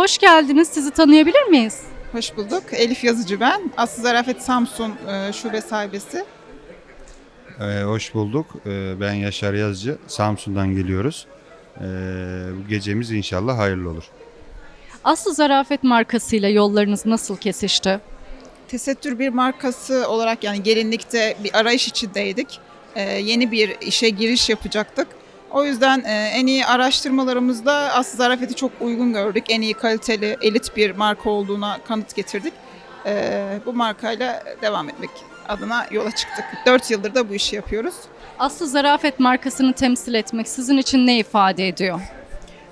Hoş geldiniz. Sizi tanıyabilir miyiz? Hoş bulduk. Elif Yazıcı ben. Aslı Zarafet Samsun e, şube sahibesi. Ee, hoş bulduk. Ee, ben Yaşar Yazıcı. Samsun'dan geliyoruz. Ee, bu gecemiz inşallah hayırlı olur. Aslı Zarafet markasıyla yollarınız nasıl kesişti? Tesettür bir markası olarak yani gelinlikte bir arayış içindeydik. E, yeni bir işe giriş yapacaktık. O yüzden e, en iyi araştırmalarımızda Aslı Zarafet'i çok uygun gördük. En iyi kaliteli, elit bir marka olduğuna kanıt getirdik. E, bu markayla devam etmek adına yola çıktık. 4 yıldır da bu işi yapıyoruz. Aslı Zarafet markasını temsil etmek sizin için ne ifade ediyor?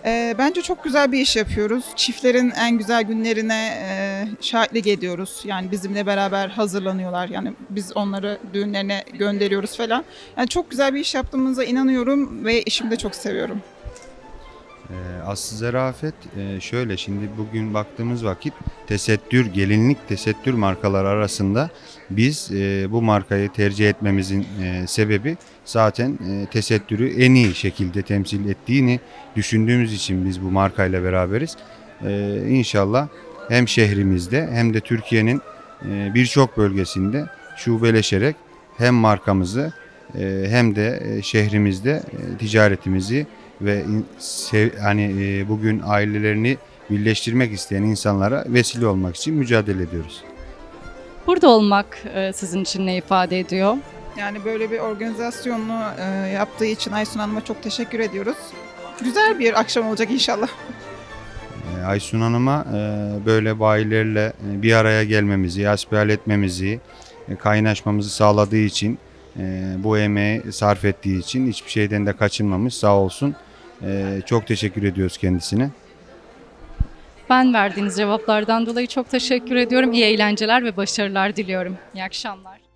Ee, bence çok güzel bir iş yapıyoruz. Çiftlerin en güzel günlerine e, şahitlik ediyoruz. Yani bizimle beraber hazırlanıyorlar. Yani biz onları düğünlerine gönderiyoruz falan. Yani çok güzel bir iş yaptığımıza inanıyorum ve işimi de çok seviyorum. Ee, Aslı Zarafet e, şöyle şimdi bugün baktığımız vakit tesettür, gelinlik tesettür markalar arasında biz e, bu markayı tercih etmemizin e, sebebi zaten e, tesettürü en iyi şekilde temsil ettiğini düşündüğümüz için biz bu markayla beraberiz. E, inşallah hem şehrimizde hem de Türkiye'nin e, birçok bölgesinde şubeleşerek hem markamızı e, hem de e, şehrimizde e, ticaretimizi ve hani bugün ailelerini birleştirmek isteyen insanlara vesile olmak için mücadele ediyoruz. Burada olmak e, sizin için ne ifade ediyor? Yani böyle bir organizasyonu e, yaptığı için Aysun Hanım'a çok teşekkür ediyoruz. Güzel bir akşam olacak inşallah. Aysun Hanım'a böyle bayilerle bir araya gelmemizi, hasbihal etmemizi, kaynaşmamızı sağladığı için, bu emeği sarf ettiği için hiçbir şeyden de kaçınmamış sağ olsun. E, çok teşekkür ediyoruz kendisine. Ben verdiğiniz cevaplardan dolayı çok teşekkür ediyorum. İyi eğlenceler ve başarılar diliyorum. İyi akşamlar.